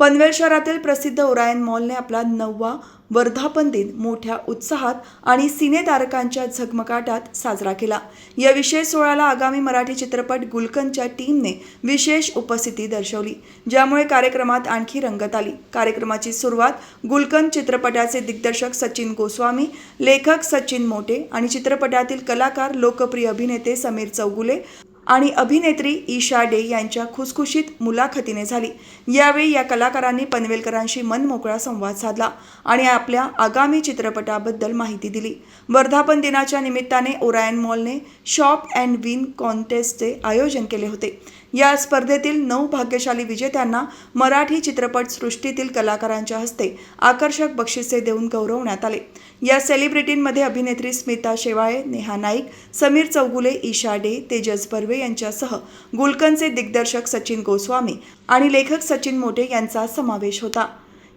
पनवेल शहरातील प्रसिद्ध ओरायन मॉलने आपला नववा वर्धापन दिन मोठ्या उत्साहात आणि सिनेतारकांच्या झगमगाटात साजरा केला. या विशेष सोहळ्याला आगामी मराठी चित्रपट गुलकनच्या टीमने विशेष उपस्थिती दर्शवली ज्यामुळे कार्यक्रमात आणखी रंगत आली. कार्यक्रमाची सुरुवात गुलकन चित्रपटाचे दिग्दर्शक सचिन गोस्वामी लेखक सचिन मोटे आणि चित्रपटातील कलाकार लोकप्रिय अभिनेते समीर चौगुले आणि अभिनेत्री ईशा डे यांच्या खुसखुशीत मुलाखतीने झाली. यावेळी या कलाकारांनी पनवेलकरांशी मनमोकळा संवाद साधला आणि आपल्या आगामी चित्रपटाबद्दल माहिती दिली. वर्धापन दिनाच्या निमित्ताने ओरायन मॉलने शॉप अँड विन कॉन्टेस्टचे आयोजन केले होते. या स्पर्धेतील नऊ भाग्यशाली विजेत्यांना मराठी चित्रपट सृष्टीतील कलाकारांच्या हस्ते आकर्षक बक्षिसे देऊन गौरवण्यात आले. या सेलिब्रिटींमध्ये अभिनेत्री स्मिता शेवाळे नेहा नाईक समीर चौगुले ईशा डे तेजस बर्वे यांच्यासह गुलकनचे दिग्दर्शक सचिन गोस्वामी आणि लेखक सचिन मोटे यांचा समावेश होता.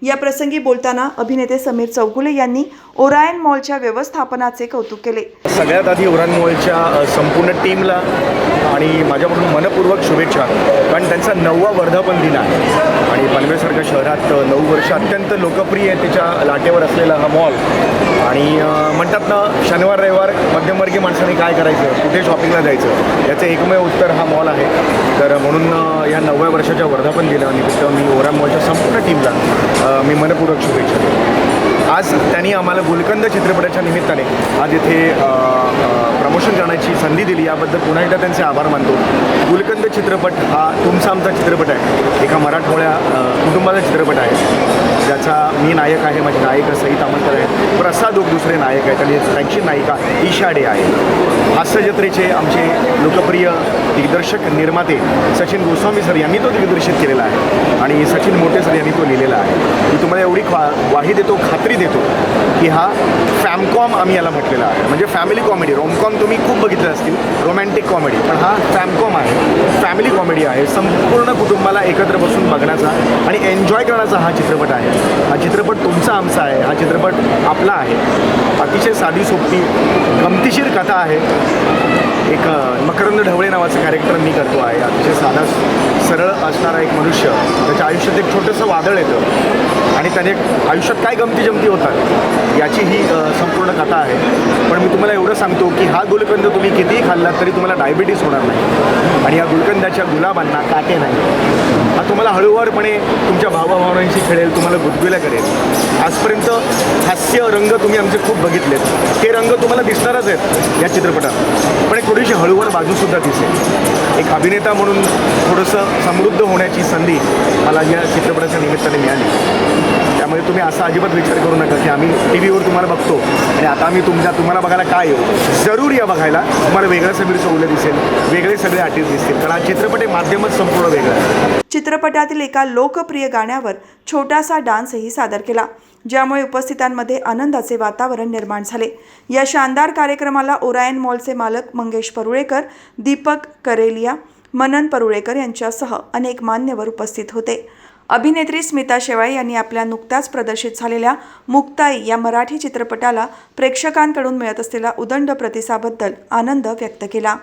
या प्रसंगी बोलताना अभिनेते समीर चौगुले यांनी ओरायन मॉलच्या व्यवस्थापनाचे कौतुक केले. सगळ्यात आधी ओरायन मॉलच्या संपूर्ण टीमला आणि माझ्याकडून मनपूर्वक शुभेच्छा. कारण त्यांचा नववा वर्धापन दिन आहे. आणि पनवेलसारख्या शहरात नऊ वर्ष अत्यंत लोकप्रिय त्याच्या लाटेवर असलेला हा मॉल. आणि म्हणतात ना शनिवार रविवार मध्यमवर्गीय माणसाने काय करायचं कुठे शॉपिंगला जायचं याचं एकमेव उत्तर हा मॉल आहे. तर म्हणून या नवव्या वर्षाच्या वर्धापन दिनानिमित्त मी ओरान मॉलच्या संपूर्ण टीमला मी मनपूर्वक शुभेच्छा देतो. आज त्यांनी आम्हाला गुलकंद चित्रपटाच्या निमित्ताने आज इथे प्रमोशन करण्याची संधी दिली याबद्दल पुन्हा एकदा त्यांचे आभार मानतो. गुलकंद चित्रपट हा तुमचा आमचा चित्रपट आहे. एका मराठमोळ्या कुटुंबाचा चित्रपट आहे. ज्याचा मी नायक आहे माझी नायिका सई तामणकर आहे प्रसाद ओक दुसरे नायक आहेत आणि त्यांची नायिका ईशा डे आहे. हास्य जत्रेचे आमचे लोकप्रिय दिग्दर्शक निर्माते सचिन गोस्वामी सर यांनी तो दिग्दर्शित केलेला आहे. आणि सचिन मोठे सर यांनी तो लिहिलेला आहे. मी तुम्हाला एवढी ख्वा ग्वाही देतो खात्री देतो की हा फॅमकॉम आम्ही याला म्हटलेला आहे. म्हणजे फॅमिली कॉमेडी रोमकॉम तुम्ही खूप बघितलं असतील. रोमॅन्टिक कॉमेडी पण हा फॅमकॉम आहे. फॅमिली कॉमेडी आहे. संपूर्ण कुटुंबाला एकत्र बसून बघण्याचा आणि एन्जॉय करण्याचा हा चित्रपट आहे. हा चित्रपट तुमचा आमचा आहे. हा चित्रपट आपला आहे. अतिशय साधी सोपी गमतीशीर कथा आहे. एक मकरंद ढवळे नावाचं कॅरेक्टर मी करतो आहे. अतिशय साधा सरळ असणारा एक मनुष्य. त्याच्या आयुष्यात एक छोटंसं वादळ येतं. आणि त्याने आयुष्यात काय गमती जमती होतात याची ही संपूर्ण कथा आहे. पण मी तुम्हाला एवढं सांगतो की हा गुलकंद तुम्ही कितीही खाल्लात तरी तुम्हाला डायबिटीस होणार नाही. आणि या गुलकंदाच्या गुलाबांना काटे नाही. हा तुम्हाला हळूवारपणे तुमच्या भावाभावनांशी खेळेल तुम्हाला गुदगुल्या करेल. आजपर्यंत हास्य रंग तुम्ही आमचे खूप बघितलेत. हे रंग तुम्हाला दिसणारच आहेत या चित्रपटात. पण एक थोडीशी हळूवार बाजूसुद्धा दिसेल. एक अभिनेता म्हणून थोडंसं समृद्ध होण्याची संधी मला या चित्रपटाच्या निमित्ताने मिळाली. त्यामुळे तुम्ही असा अजिबात विचार करू नका की आम्ही टी व्हीवर तुम्हाला बघतो आणि आता आम्ही तुमच्या तुम्हाला बघायला काय येऊ जरूर या बघायला. तुम्हाला वेगळं सगळी सवलत दिसेल वेगळे सगळे आर्टिस्ट दिसतील. कारण चित्रपट हे माध्यमच संपूर्ण वेगळं आहे. चित्रपटातील एका लोकप्रिय गाण्यावर छोटासा डान्सही सादर केला ज्यामुळे उपस्थितांमध्ये आनंदाचे वातावरण निर्माण झाले. या शानदार कार्यक्रमाला ओरायन मॉलचे मालक मंगेश परुळेकर दीपक करेलिया मनन परुळेकर यांच्यासह अनेक मान्यवर उपस्थित होते. अभिनेत्री स्मिता शेवाळे यांनी आपल्या नुकत्याच प्रदर्शित झालेल्या मुक्ताई या मराठी चित्रपटाला प्रेक्षकांकडून मिळत असलेला उदंड प्रतिसाबद्दल आनंद व्यक्त केला.